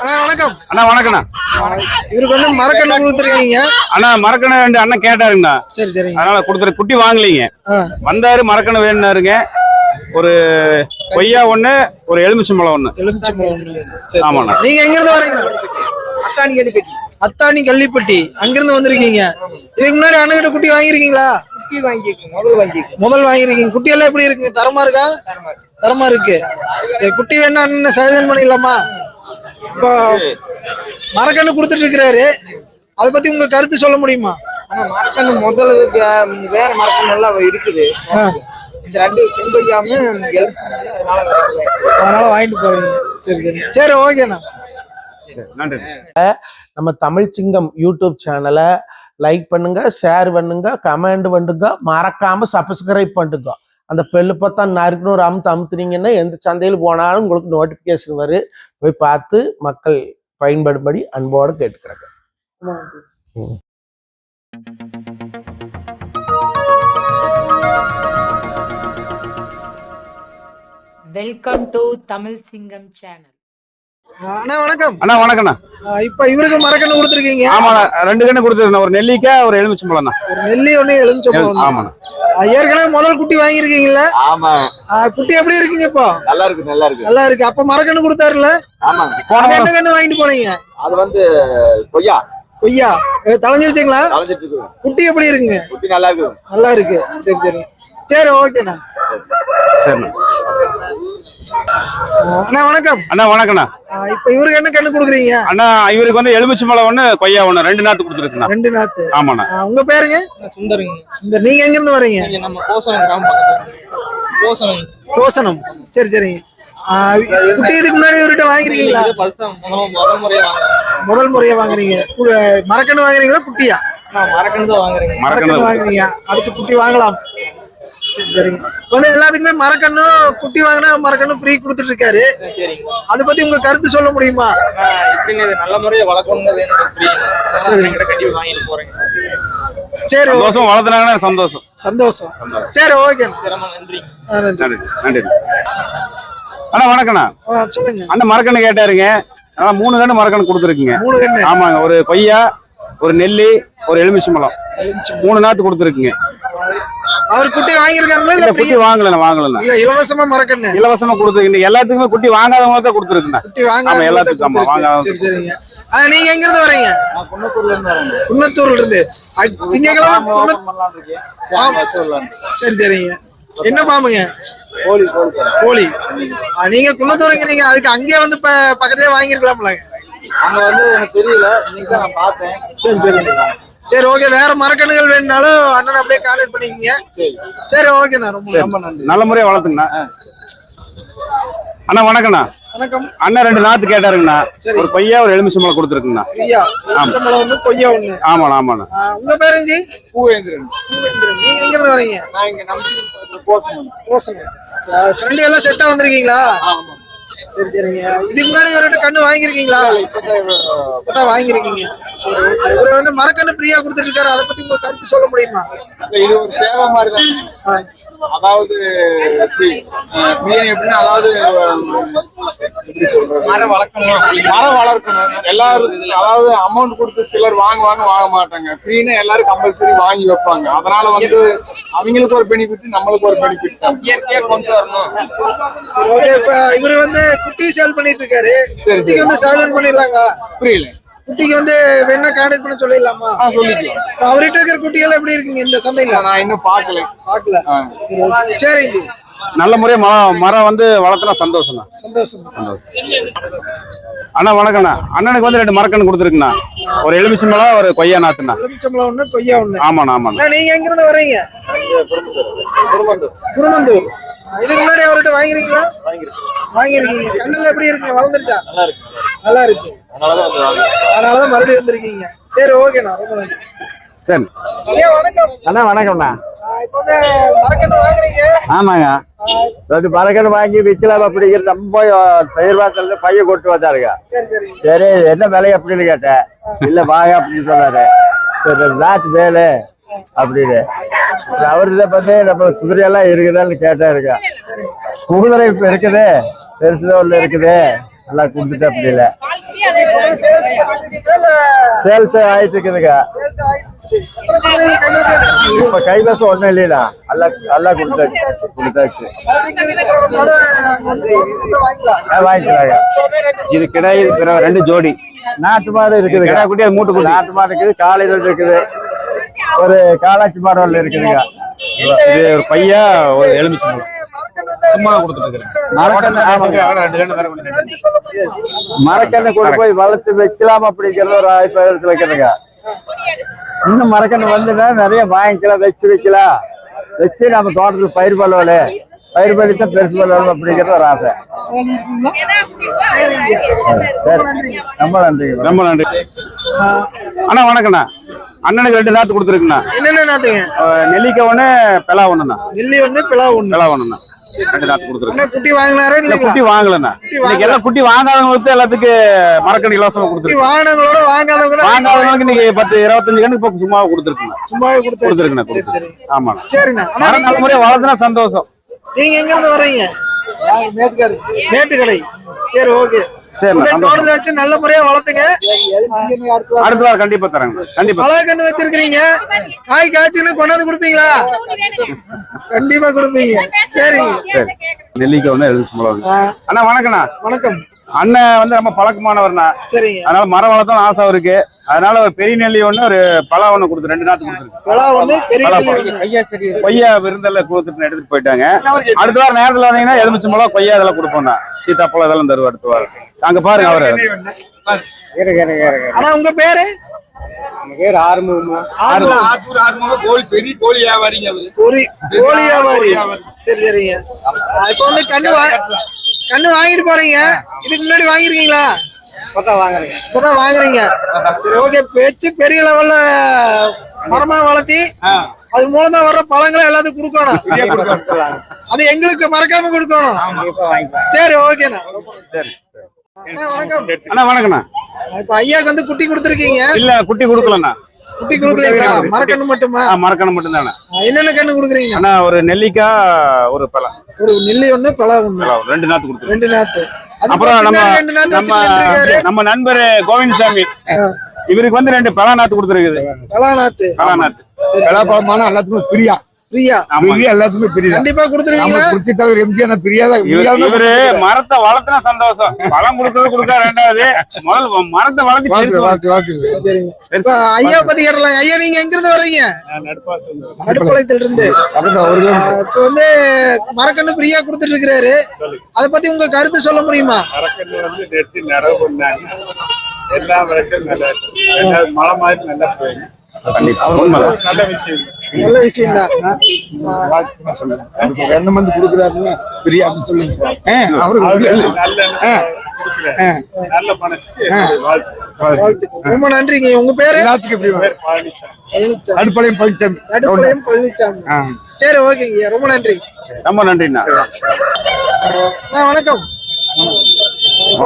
அண்ணா வணக்கம். அண்ணா வணக்கண்ணா இவருக்கு வந்து மரக்கண்ணு கொடுத்துருக்கீங்க. அண்ணா மரக்கணை ரெண்டு அண்ணன் கேட்டாருங்கண்ணா. சரி சரிங்க. அதனால கொடுத்துரு குட்டி வாங்கலீங்க. வந்தாரு மரக்கணை வேணுனாருங்க ஒரு கொய்யா ஒண்ணு ஒரு எலுமிச்சம்பழம் ஒண்ணு. எலுமிச்சம்பழம் ஒண்ணு. சரி. ஆமாண்ணா. நீங்க எங்க இருந்து வரீங்க அத்தானி கள்ளிப்பட்டி. அத்தானி கள்ளிப்பட்டி. அங்கிருந்து வந்திருக்கீங்க. இதுக்கு முன்னாடி அண்ணகிட்ட குட்டி வாங்கிருக்கீங்களா குட்டி வாங்கிக்கோங்க முதல் வாங்கிக்கோங்க முதல் வாங்கிருக்கீங்க குட்டி எல்லாம் எப்படி இருக்குங்க தரமா இருக்கா? தரமா இருக்கு. குட்டி வேணா அண்ணன் சஜன் பண்ணிடலாமா? இப்போ மரக்கண்ணு கொடுத்துட்டு இருக்கிறாரு. அதை பத்தி உங்க கருத்து சொல்ல முடியுமா? ஆனா மரக்கண்ணு முதல்ல வே- வேற மரக்கண்ணு எல்லாம் இருக்குது. இந்த ரெண்டு செம்பையாம அதனால வாங்கிட்டு போறீங்க. சரி சரி. சரி ஓகேண்ணா நன்றி. நம்ம தமிழ் சிங்கம் யூடியூப் சேனலை லைக் பண்ணுங்க ஷேர் பண்ணுங்க கமெண்ட் பண்ணுங்க மறக்காம சப்ஸ்கிரைப் பண்ணுங்க. அந்த பெல்லு பார்த்தா நறுக்குன்னு ஒரு அமுத்து அமுத்துனீங்கன்னா எந்த சந்தையில் போனாலும் உங்களுக்கு நோட்டிஃபிகேஷன் வரும் போய் பார்த்து மக்கள் பயன்படும்படி அன்போடு கேட்டுக்கிறாங்க. வெல்கம் டு தமிழ் சிங்கம் சேனல் அண்ணா வணக்கம். அண்ணா வணக்கண்ணா ஆ, இப்ப இவருக்கு மரக்கண்ணு கொடுத்துருக்கீங்க? ஆமாண்ணா ரெண்டு கண்ணு கொடுத்துருக்கேன் ஒரு நெல்லிக்காய் ஒரு எலுமிச்சம்பழம்ண்ணா. ஒரு நெல்லி ஒண்ணு எலுமிச்சம்பழம் ஆமாண்ணா. ஏற்கனவே முதல் குட்டி வாங்கியிருக்கீங்கல்ல? ஆமா. குட்டி எப்படி இருக்குங்க இப்போ? நல்லா இருக்கு நல்லா இருக்கு. நல்லா இருக்கு. அப்ப மரக்கண்ணு கொடுத்தாருல வாரம். என்ன கண்ணு வாங்கிட்டு போனீங்க? அது வந்து கொய்யா. கொய்யா. தலைஞ்சிருச்சுங்களா குட்டி எப்படி இருக்குங்க? குட்டி நல்லா இருக்கு. நல்லா இருக்கு. சரி சரி. சரி ஓகேண்ணா. சரிண்ணா. அண்ணா வணக்கம். அண்ணா வணக்கண்ணா ஆ, இப்ப இவருக்கு என்ன கண்ணு கொடுக்குறீங்க? அண்ணா இவருக்கு வந்து எலுமிச்சம்பழம் ஒண்ணு கொய்யா ஒண்ணு ரெண்டு நாத்து கொடுத்துருக்குண்ணா. ரெண்டு நாத்து. ஆமாண்ணா. உங்க பேருங்க? சுந்தருங்க. சுந்தர் நீங்க எங்க இருந்து வரீங்க நம்ம கோசனம் கிராமம் கோசனம். கோசனம். சரி சரிங்க. குட்டி இதுக்கு முன்னாடி இவர்கிட்ட வாங்கிருக்கீங்களா? முதல் முறையா வாங்குறேன் முதல் முறையா வாங்குறீங்க. கு- மரக்கண்ணு வாங்குறீங்களா குட்டியா? மரக்கண்ணு தான் வாங்குறேங்க. மரக்கண்ணு வாங்குறீங்க. அடுத்து குட்டி வாங்கலாம். சரிங்க. வந்து எல்லாத்துக்குமே மரக்கண்ணு குட்டி வாங்கினா மரக்கண்ணு ஃப்ரீ கொடுத்துட்டு இருக்காரு. சரிங்க. அதை பத்தி உங்க கருத்து சொல்ல முடியுமா? நல்ல முறையை எனக்கு புரியுது சரி. சந்தோஷம் வளர்த்துனாங்கன்னா சந்தோஷம். சந்தோஷம். சரி ஓகே. நன்றி. நன்றி. அண்ணா வணக்கண்ணா சொல்லுங்க. அண்ணன் மரக்கண்ணு கேட்டாருங்க. அதனால மூணு கண்ணு மரக்கண்ணு கொடுத்துருக்கீங்க. மூணு கண்ணு. ஆமாங்க ஒரு கொய்யா ஒரு நெல்லி ஒரு எலுமிச்சம்பழம் மூணு நாத்து கொடுத்துருக்குங்க. அவர் குட்டி வாங்கியிருக்காருங்களா இல்ல குட்டி வாங்கலண்ணா இல்ல இலவசமா மரக்கண்ணு இலவசமா கொடுத்துருக்கு எல்லாத்துக்குமே குட்டி வாங்காதவங்க தான் கொடுத்துருக்குண்ணா. குட்டி வாங்க ஆமா, எல்லாத்துக்கும் ஆமா, வாங்காம சரி சரிங்க. நீங்க எங்க இருந்து வரீங்க? நான் குன்னத்தூர்ல இருந்து வரேன் குன்னத்தூர்ல இருந்து சரி, சரிங்க. என்ன பாம்புங்க? கோழி கோழி நீங்க குன்னத்தூருங்கிறீங்க அதுக்கு அங்கேயே வந்து இப்ப பக்கத்துலயே வாங்கிருக்கலாம்ல அங்க வந்து எனக்கு தெரியல. இன்னைக்கு தான் நான் பார்த்தேன். சரி சரி. சரி ஓகே வேற மரக்கண்ணுகள் வேணும்னாலும் அண்ணன் அப்படியே கான்டாக்ட் பண்ணிக்கங்க. சரி. சரி ஓகேண்ணா ரொம்ப நன்றி. நல்ல முறையா வளர்த்துங்கண்ணா. அண்ணா வணக்கண்ணா வணக்கம். அண்ணன் ரெண்டு நாத்து கேட்டாருங்கண்ணா. ஒரு கொய்யா ஒரு எலுமிச்சம்பழம் கொடுத்துருக்குங்கண்ணா. ஐயா சம்பளம் ஒண்ணு கொய்யா ஒண்ணு. ஆமாண்ணா ஆமாண்ணா. உங்க பேருங்க ஜி? பூவேந்திரன். நீங்க எங்க இருந்து வரீங்க? நான் இங்க நம்பி கோசம் ரோசன் ஃப்ரெண்டு எல்லாம் செட்டா வந்திருக்கீங்களா? சரி சரிங்க. இதுக்கு முன்னாடி கண்ணு வாங்கியிருக்கீங்களா? இப்பதான் வாங்கியிருக்கீங்க. இவரு வந்து மரக்கண்ணு ஃப்ரீயா கொடுத்துருக்காரு அதை பத்தி உங்க கருத்து சொல்ல முடியுமா? இது ஒரு சேவை மாதிரி தான் அதாவது எப்படின்னா அதாவது? மரம் வளர்க்கணும். மரம் வளர்க்கணும். எல்லாரும் அதாவது அமௌண்ட் கொடுத்து சிலர் வாங்குவாங்க வாங்க மாட்டாங்க. ஃப்ரீனா எல்லாரும் கம்பல்சரி வாங்கி வைப்பாங்க. அதனால வந்து அவங்களுக்கு ஒரு பெனிஃபிட் நம்மளுக்கு ஒரு பெனிஃபிட் தான். இயற்கையா கொண்டு வரணும். இவரு வந்து குட்டி சேல் பண்ணிட்டு இருக்காரு. வந்து சேல் பண்ணிடலாங்களா? புரியல. குட்டிக்கு வந்து வேணா கான்டாக்ட் பண்ண சொல்லிடலாமா? ஆ சொல்லிக்கலாம். அவர்கிட்ட இருக்கிற குட்டிகள் எப்படி இருக்குங்க இந்த சந்தையில? நான் இன்னும் பார்க்கல. பாக்கல ஆ. சரி ஜி நல்ல முறையா மரம் மரம் வந்து வளர்த்துனா சந்தோஷம்ண்ணா. சந்தோஷம். சந்தோஷம். அண்ணா வணக்கண்ணா அண்ணனுக்கு வந்து ரெண்டு மரக்கண்ணு கொடுத்துருக்குண்ணா. ஒரு எலுமிச்சம்பழம் ஒரு கொய்யா நாத்துண்ணா எலுமிச்சம்பழம் ஒண்ணு கொய்யா ஒண்ணு. ஆமாண்ணா ஆமாண்ணா. அண்ணா, நீங்க எங்க இருந்து வர்றீங்க குருமந்தூர். இதுக்கு முன்னாடி அவர்கிட்ட வாங்கிருக்கீங்களா? வாங்கிருக்கீங்க கண்ணுல எப்படி இருக்குங்க வளர்ந்துருச்சா? நல்லா இருக்கு. அதனாலதான் மறுபடியும் வந்திருக்கீங்க. சரி ஓகேண்ணா ரொம்ப நன்றி. சரி. வணக்கம். அண்ணா வணக்கம்ண்ணா ஆமாங்க. ரெண்டு மரக்கன்று வாங்கி விற்கலாம் அப்படிங்கிற நம்ம பயிர்வாக்கல்ல பைய கொண்டு வந்தாருங்க சரி என்ன விலை அப்படின்னு கேட்டேன். இல்ல வாங்க அப்படின்னு சொன்னாரு. சரி நாட்டு வேலை. அப்படின்னு அவர்கிட்ட பார்த்து நம்ம குதிரையெல்லாம் இருக்குதான்னு கேட்டாருங்க குதிரை இப்ப இருக்குது. பெருசுல ஒண்ணு இருக்குது. எல்லாம் கொடுத்துட்டு அப்படி இல்லை சேல்ஸ் ஆயிட்டு இருக்குதுங்க? இப்ப கைவசம் ஒண்ணும் இல்லையா எல்லாம் எல்லாம் கொடுத்தாச்சு. கொடுத்தாச்சு. வாங்கிக்கலாங்க இது கிடை இது பிற ரெண்டு ஜோடி. நாட்டு மாடு இருக்குது. மூட்டு நாட்டு மாடு இருக்குது. காலையில் இருக்குது. ஒரு காலாட்சி பாடல் இருக்குதுங்க. இது ஒரு பையா ஒரு எலுமிச்சு சும்மா கொடுத்துட்டு மரக்கன்று மரக்கண்ணை கொண்டு போய் வளர்த்து வைக்கலாம் அப்படிங்கிறது ஒரு அபிப்பிராயத்தில் இருக்குதுங்க இன்னும் மரக்கண்ணு வந்துன்னா நிறைய வாங்கிக்கலாம் வச்சு வைக்கலாம். வச்சு நம்ம தோட்டத்தில் பயிர் பண்ணுவோம் பயிர் பண்ணிட்டு பெருசு பண்ணுவோம் அப்படிங்கிறது ஒரு ஆசை. சரி. ரொம்ப நன்றிங்க ரொம்ப நன்றி. அண்ணா வணக்கண்ணா அண்ணனுக்கு ரெண்டு நாத்து கொடுத்துருக்குண்ணா. என்னென்ன நாத்துங்க? நெல்லிக்காய் ஒண்ணு பெலா ஒண்ணுண்ணா. நெல்லி ஒண்ணு பிளா ஒண்ணு. பெலா ஒண்ணுண்ணா. ரெண்டு அண்ணா குட்டி வாங்கினாரா இல்ல இல்லைங்களா? குட்டி வாங்கலண்ணா. இன்னைக்கு எல்லாம் குட்டி வாங்காதவங்களுக்கு எல்லாத்துக்கு மரக்கணி இலவசமா குட்டி கொடுத்துருக்கு. வாங்கினவங்களோட வாங்காதவங்க வாங்காதவங்களுக்கு இன்னைக்கு பத்து இருபத்தஞ்சு கணக்கு இப்போ சும்மா கொடுத்துருக்குண்ணா. சும்மாவே கொடுத்துருக்குண்ணா சரி சரி. கொடுத்துருக்கு ஆமாண்ணா. சரிண்ணா. மரம் நல்ல முறையா வளர்த்துனா சந்தோஷம். நீங்க எங்க இருந்து வர்றீங்க? மேட்டுக்கடை. சரி ஓகே. தோட்டத்துல வச்சு நல்ல முறையா வளர்த்துங்க. அடுத்த வாரம் கண்டிப்பா தரேங்க கண்டிப்பா. பழ கண்ணு வச்சிருக்கிறீங்க. காய் காய்ச்சின்னு கொண்டாந்து கொடுப்பீங்களா? கண்டிப்பா கொடுப்பீங்க. சரிங்க சரி. நெல்லிக்காய் ஒண்ணு எலுமிச்சம்பழம் ஆ, அண்ணா வணக்கண்ணா வணக்கம். அண்ணன் வந்து ரொம்ப பழக்கமானவர்ண்ணா சரிங்க. அதனால மரம் வளர்த்தோம் ஆசை இருக்கு அதனால ஒரு பெரிய நெல்லி ஒண்ணு ஒரு பலா ஒண்ணு கொடுத்து ரெண்டு நாத்து கொடுத்துருக்கு பழம். கொய்யா விருந்தெல்லாம் கொடுத்துட்டு எடுத்துட்டு போயிட்டாங்க. அடுத்த வாரம் நேரத்துல வந்தீங்கன்னா எலுமிச்சம்பழம் கொய்யா இதெல்லாம் கொடுப்போம்ண்ணா சீத்தாப்பழம் இதெல்லாம் தருவா அடுத்த வாரம். அங்க பாருங்க அவரு. ஆனா உங்க பேரு? ஆத்தூர் ஆறுமுகம். கோழி பெரிய கோழி வியாபாரிங்க வியாபாரி. சரி சரிங்க. இப்ப வந்து கண்ணு கண்ணு வாங்கிட்டு போறீங்க. இதுக்கு முன்னாடி வாங்கிருக்கீங்களா இப்பதான் வாங்குறீங்க. சரி ஓகே வச்சு பெரிய லெவல்ல மரமா வளர்த்தி அது மூலமா வர்ற பழங்களை எல்லாத்துக்கும் கொடுக்கணும். அது எங்களுக்கு மறக்காம கொடுக்கணும். சரி ஓகேண்ணா சரி அண்ணா, வணக்கம். அண்ணா வணக்கண்ணா இப்ப ஐயாக்கு வந்து குட்டி கொடுத்துருக்கீங்க. இல்ல குட்டி கொடுக்கலண்ணா. குட்டி கொடுக்கலீங்களா மரக்கண்ணு மட்டுமா? ஆ, என்னென்ன கண்ணு கொடுக்குறீங்க? அண்ணா ஒரு நெல்லிக்காய் ஒரு பழம். ஒரு நெல்லி ஒண்ணு பலா ஒண்ணு. பழம், ரெண்டு நாத்து கொடுத்துருக்கு ரெண்டு நாத்து. அப்புறம் நம்ம பின்னாடி ரெண்டு நாத்து நம்ம நண்பர் கோவிந்தசாமி. இவருக்கு வந்து ரெண்டு பலா நாத்து கொடுத்துருக்குது. பலா நாத்து பலா நாத்து பழமான எல்லாத்துக்கும் பிரியா. பிரியா. பிரியா எல்லாத்துக்கும் பிரியா. கண்டிப்பா கொடுத்துருவீங்களா? புடிச்ச தவிர எம்ஜிஆர் இவரு மரத்தை வளர்த்துனா சந்தோஷம். பழம் கொடுக்கறது கொடுக்க ரெண்டாவது. முதல்ல மரத்தை வளர்த்து ஐயா பத்தி கேட்டலாம் ஐயா நீங்க எங்க இருந்து வர்றீங்க நடுப்பாளையத்துல இருந்து இப்ப வந்து மரக்கண்ணு ஃப்ரீயா கொடுத்துட்டு இருக்கிறாரு. அத பத்தி உங்க கருத்து சொல்ல முடியுமா? மரக்கன்று வந்து நெட்டி நிறவு பண்ணாங்க. எல்லா நல்லா மழை மாதிரி நல்லா போயிடும். நல்ல விஷயம். நல்ல விஷயம் தான். எந்த மந்து கொடுக்குறாருன்னு பிரியா அப்படின்னு சொல்லுங்க. ரொம்ப நன்றிங்க. உங்க பேரு? எல்லாத்துக்கும் பிரியா பழனிசாமி. அடுப்பளையும் பழனிசாமி. சரி ஓகேங்க. ரொம்ப நன்றி. ரொம்ப நன்றிண்ணா. வணக்கம்.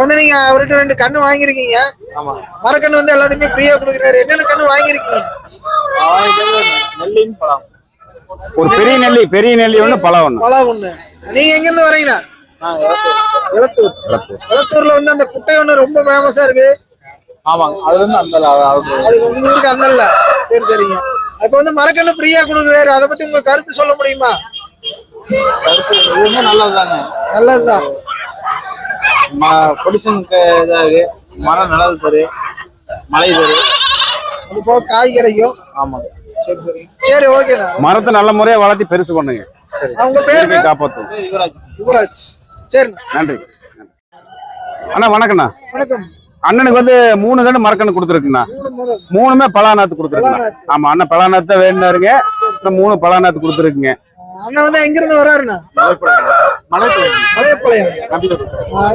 வந்து நீங்க அவர்கிட்ட ரெண்டு கண்ணு வாங்கிருக்கீங்க மரக்கண்ணு வந்து எல்லாத்துக்குமே ஃப்ரீயா கொடுக்குறாரு. என்னென்ன கண்ணு வாங்கிருக்கீங்க ஒரு பெரிய நெல்லி பெரிய நெல்லி ஒண்ணு பழம் ஒண்ணு. பலா ஒண்ணு. நீங்க எங்க இருந்து வரீங்களா எலத்தூர் எலத்தூர்ல வந்து அந்த குட்டை ஒண்ணு ரொம்ப ஃபேமஸா இருக்கு. ஆமாங்க அது வந்து அந்த அது உங்க ஊருக்கு அந்த சரி சரிங்க. இப்ப வந்து மரக்கண்ணு ஃப்ரீயா கொடுக்குறாரு. அதை பத்தி உங்க கருத்து சொல்ல முடியுமா? இதுவுமே நல்லதுதாங்க. நல்லதுதான். பொடிசனுக்கு இதாகு மரம் நிழல் தரு. மழை தரு. போக காய் கிடைக்கும். ஆமாங்க சரி சரி. சரி ஓகேண்ணா மரத்தை நல்ல முறையா வளர்த்தி பெருசு பண்ணுங்க. உங்க பேரு காப்பாத்தும் யுவராஜ். சரிண்ணா நன்றி. அண்ணா வணக்கண்ணா வணக்கம். அண்ணனுக்கு வந்து மூணு கண்டு மரக்கண்ணு கொடுத்துருக்குண்ணா. மூணுமே பலாநாத்து கொடுத்துருக்குண்ணா. ஆமா அண்ணன் பலாநாத்து வேணுனாருங்க இந்த மூணு பலாநாத்து கொடுத்துருக்குங்க. அண்ணா வந்து எங்க இருந்து வர்றாருண்ணா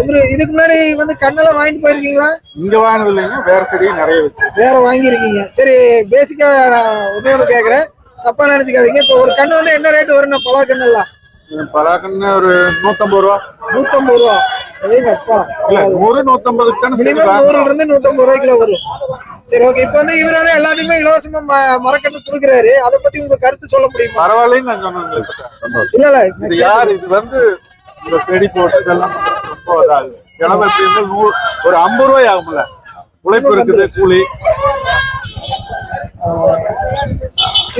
இவரு இதுக்கு முன்னாடி வந்து கண்ணெல்லாம் வாங்கிட்டு போயிருக்கீங்களா? இங்க வாங்கினது இல்லைங்க வேற செடி நிறைய வச்சு. வேற வாங்கியிருக்கீங்க. சரி பேசிக்கா நான் ஒன்று கேட்குறேன் தப்பா நினைச்சுக்காதீங்க. இப்போ ஒரு கண்ணு வந்து என்ன ரேட் வரும்ண்ணா பலா கண்ணெல்லாம்? பலாக்கன்னு ஒரு நூத்தம்பது ரூபா. நூத்தம்பது ரூபா. நூறு நூத்தம்பது கன்னு செடி மினிமம் வாங்கலாம். நூறுல இருந்து நூத்தம்பது ரூபாய் கிலோ வரும். சரி ஓகே இப்போ வந்து இவரால எல்லாத்தையுமே இலவசமா ம- மரக்கன்று கொடுக்குறாரு. அதை பத்தி உங்க கருத்து சொல்ல முடியுமா? பரவாயில்லைன்னு நான் சொன்னேன் இல்ல இல்ல. யார்? இது வந்து இந்த செடி போட்டு இதெல்லாம் ரொம்ப வராது கிழமை எப்படி நூறு ஒரு ஐம்பது ரூபாய் ஆகும்ல. உழைப்பு இருக்குது கூலி.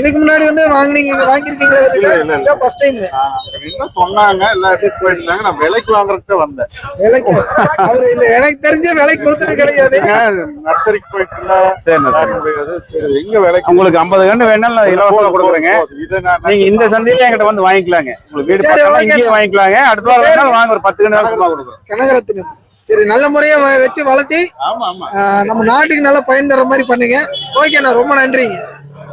இதுக்கு முன்னாடி வந்து வாங்குனீங்க வாங்கிருக்கீங்களா ஃபர்ஸ்ட் டைம் என்ன சொன்னாங்க எல்லாம் செட் போயிருந்தாங்க நான் விலைக்கு வாங்குறதுக்கு வந்தேன். விலைக்கு? அவரு இல்ல எனக்கு தெரிஞ்ச விலைக்கு கொடுத்தது கிடையாது. நர்சரிக்கு போயிட்டு இருந்தா சரிண்ணா வாங்க முடியாது. சரி எங்க விலைக்கு? உங்களுக்கு ஐம்பது கன்று வேணாலும் இலவசமா கொடுக்குறேங்க. இதை நான் நீங்க இந்த சந்தையில என்கிட்ட வந்து வாங்கிக்கலாங்க. உங்களுக்கு வீடு ஓகே. இங்கேயே வாங்கிக்கலாங்க. அடுத்த வாரம் வேணாலும் வாங்க ஒரு பத்து கன்று இலவசமா கொடுக்குறோம். கனகரத்தினம் சரி நல்ல முறையா வ- வச்சு வளர்த்தி ஆமா ஆமா. ஆஹ், நம்ம நாட்டுக்கு நல்லா பயன் தர மாதிரி பண்ணுங்க. ஓகேண்ணா ரொம்ப நன்றிங்க.